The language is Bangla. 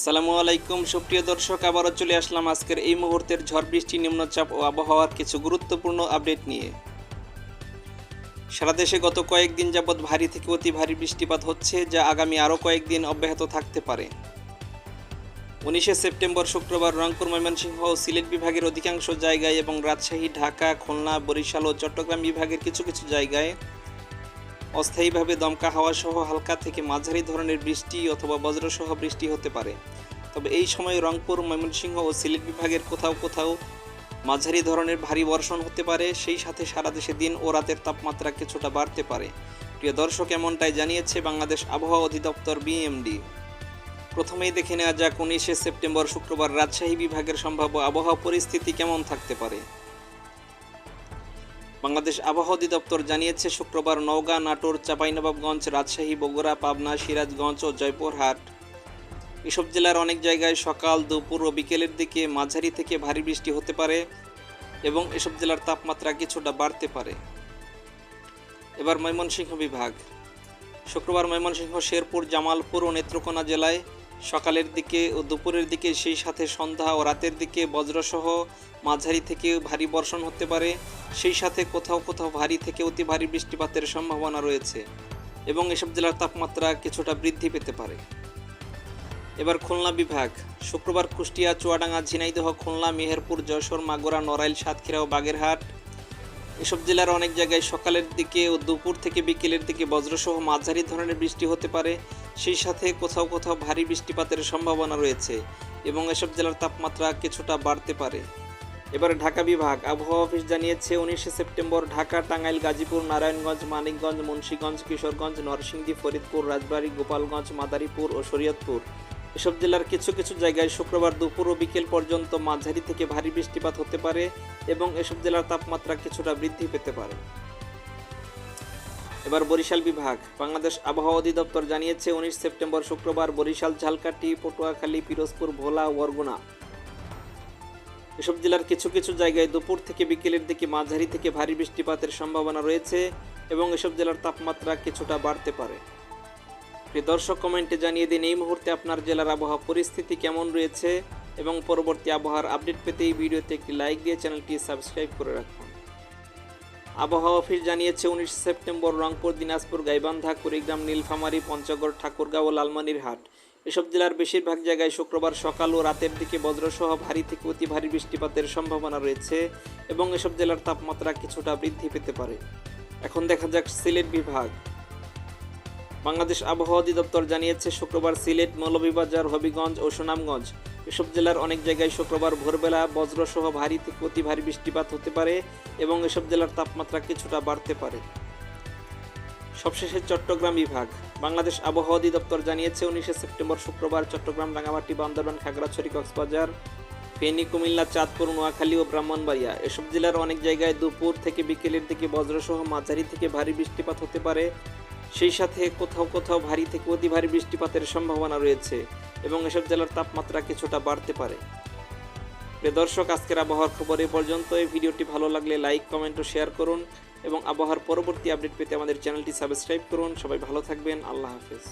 আসসালামু আলাইকুম। সুপ্রিয় দর্শক, আবারও চলে আসলাম আজকের এই মুহূর্তের ঝড় বৃষ্টি, নিম্নচাপ ও আবহাওয়ার কিছু গুরুত্বপূর্ণ আপডেট নিয়ে। সারা দেশে গত কয়েকদিন যাবৎ ভারী থেকে অতি ভারী বৃষ্টিপাত হচ্ছে, যা আগামী আরও কয়েকদিন অব্যাহত থাকতে পারে। উনিশে সেপ্টেম্বর শুক্রবার রংপুর, ময়মনসিংহ ও সিলেট বিভাগের অধিকাংশ জায়গায় এবং রাজশাহী, ঢাকা, খুলনা, বরিশাল ও চট্টগ্রাম বিভাগের কিছু কিছু জায়গায় অস্থায়ীভাবে দমকা হাওয়া সহ হালকা থেকে মাঝারি ধরনের বৃষ্টি অথবা বজ্রসহ বৃষ্টি হতে পারে। তবে এই সময় রংপুর, ময়মনসিংহ ও সিলেট বিভাগের কোথাও কোথাও মাঝারি ধরনের ভারী বর্ষণ হতে পারে। সেই সাথে সারা দেশে দিন ও রাতের তাপমাত্রা কিছুটা বাড়তে পারে। প্রিয় দর্শক, এমনটাই জানিয়েছে বাংলাদেশ আবহাওয়া অধিদপ্তর বিএমডি। প্রথমেই দেখে নেওয়া যাক উনিশে সেপ্টেম্বর শুক্রবার রাজশাহী বিভাগের সম্ভাব্য আবহাওয়া পরিস্থিতি কেমন থাকতে পারে। বাংলাদেশ আবহাওয়া অধিদপ্তর জানিয়েছে, শুক্রবার নওগাঁ, নাটোর, চাঁপাইনবাবগঞ্জ, রাজশাহী, বগুড়া, পাবনা, সিরাজগঞ্জ ও জয়পুরহাট। এসব জেলার অনেক জায়গায় সকাল, দুপুর ও বিকেলের দিকে মাঝারি থেকে ভারী বৃষ্টি হতে পারে এবং এসব জেলার তাপমাত্রা কিছুটা বাড়তে পারে। এবার ময়মনসিংহ বিভাগ। শুক্রবার ময়মনসিংহ, শেরপুর, জামালপুর ও নেত্রকোনা জেলায় সকালের দিকে ও দুপুরের দিকে সেই সাথে সন্ধ্যা ও রাতের দিকে বজ্রসহ মাঝারি থেকে ভারী বর্ষণ হতে পারে। সেই সাথে কোথাও কোথাও ভারী থেকে অতি ভারী বৃষ্টিপাতের সম্ভাবনা রয়েছে এবং এসব জেলার তাপমাত্রা কিছুটা বৃদ্ধি পেতে পারে। এবার খুলনা বিভাগ, শুক্রবার কুষ্টিয়া, চুয়াডাঙ্গা, ঝিনাইদহ, খুলনা, মেহেরপুর, যশোর, মাগুরা, নড়াইল, সাতক্ষীরা ও বাগেরহাট এসব জেলার অনেক জায়গায় সকালের দিকে ও দুপুর থেকে বিকেলের দিকে বজ্রসহ মাঝারি ধরনের বৃষ্টি হতে পারে। সেই সাথে কোথাও কোথাও ভারী বৃষ্টিপাতের সম্ভাবনা রয়েছে এবং এসব জেলার তাপমাত্রা কিছুটা বাড়তে পারে। এবার ঢাকা বিভাগ আবহাওয়া অফিস জানিয়েছে, উনিশে সেপ্টেম্বর ঢাকা, টাঙ্গাইল, গাজীপুর, নারায়ণগঞ্জ, মানিকগঞ্জ, মুন্সীগঞ্জ, কিশোরগঞ্জ, নরসিংদী, ফরিদপুর, রাজবাড়ী, গোপালগঞ্জ, মাদারীপুর ও শরীয়তপুর। এসব জেলার কিছু কিছু জায়গায় শুক্রবার দুপুর ও বিকেল পর্যন্ত মাঝারি থেকে ভারী বৃষ্টিপাত হতে পারে এবং এসব জেলার তাপমাত্রা কিছুটা বৃদ্ধি পেতে পারে। এবার বরিশাল বিভাগ, বাংলাদেশ আবহাওয়া অধিদপ্তর জানিয়েছে, উনিশ সেপ্টেম্বর শুক্রবার বরিশাল, ঝালকাঠি, পটুয়াখালী, পিরোজপুর, ভোলা ওয়ারগুনা এসব জেলার কিছু কিছু জায়গায় দুপুর থেকে বিকেলের দিকে মাঝারি থেকে ভারী বৃষ্টিপাতের সম্ভাবনা রয়েছে এবং এসব জেলার তাপমাত্রা কিছুটা বাড়তে পারে। প্রিয় দর্শক, কমেন্টে জানিয়ে দিন এই মুহূর্তে আপনার জেলার আবহাওয়া পরিস্থিতি কেমন রয়েছে এবং পরবর্তী আবহাওয়ার আপডেট পেতে এই ভিডিওতে একটি লাইক দিয়ে চ্যানেলটি সাবস্ক্রাইব করে রাখুন। আবহাওয়া অফিস জানিয়েছে, উনিশ সেপ্টেম্বর রংপুর, দিনাজপুর, গাইবান্ধা, কুড়িগ্রাম, নীলফামারী, পঞ্চগড়, ঠাকুরগাঁও ও লালমানির হাট। এসব জেলার বেশিরভাগ জায়গায় শুক্রবার সকাল ও রাতের দিকে বজ্রসহ ভারী থেকে অতি ভারী বৃষ্টিপাতের সম্ভাবনা রয়েছে এবং এসব জেলার তাপমাত্রা কিছুটা বৃদ্ধি পেতে পারে। এখন দেখা যাক সিলেট বিভাগ। বাংলাদেশ আবহাওয়া অধিদপ্তর জানিয়েছে, শুক্রবার সিলেট, মৌলভীবাজার, হবিগঞ্জ ও সুনামগঞ্জ এসব জেলার অনেক জায়গায় শুক্রবার ভোরবেলা বজ্রসহ ভারী থেকে অতি ভারী বৃষ্টিপাত হতে পারে এবং এসব জেলার তাপমাত্রা কিছুটা বাড়তে পারে। সবশেষে চট্টগ্রাম বিভাগ। বাংলাদেশ আবহাওয়া অধিদপ্তর জানিয়েছে, উনিশে সেপ্টেম্বর শুক্রবার চট্টগ্রাম রাঙামাটি বান্দরবান, খাগড়াছড়ি, কক্সবাজার, ফেনী, কুমিল্লা, চাঁদপুর, নোয়াখালী ও ব্রাহ্মণবাড়িয়া এসব জেলার অনেক জায়গায় দুপুর থেকে বিকেলের দিকে বজ্রসহ মাঝারি থেকে ভারী বৃষ্টিপাত হতে পারে। সেই সাথে কোথাও কোথাও ভারী থেকে অতি ভারী বৃষ্টিপাতের সম্ভাবনা রয়েছে এবং এসব জেলার তাপমাত্রা কিছুটা বাড়তে পারে। প্রিয় দর্শক, আজকের আবহাওয়ার খবর এ পর্যন্ত এই ভিডিওটি ভালো লাগলে লাইক, কমেন্ট ও শেয়ার করুন এবং আবহাওয়ার পরবর্তী আপডেট পেতে আমাদের চ্যানেলটি সাবস্ক্রাইব করুন। সবাই ভালো থাকবেন। আল্লাহ হাফেজ।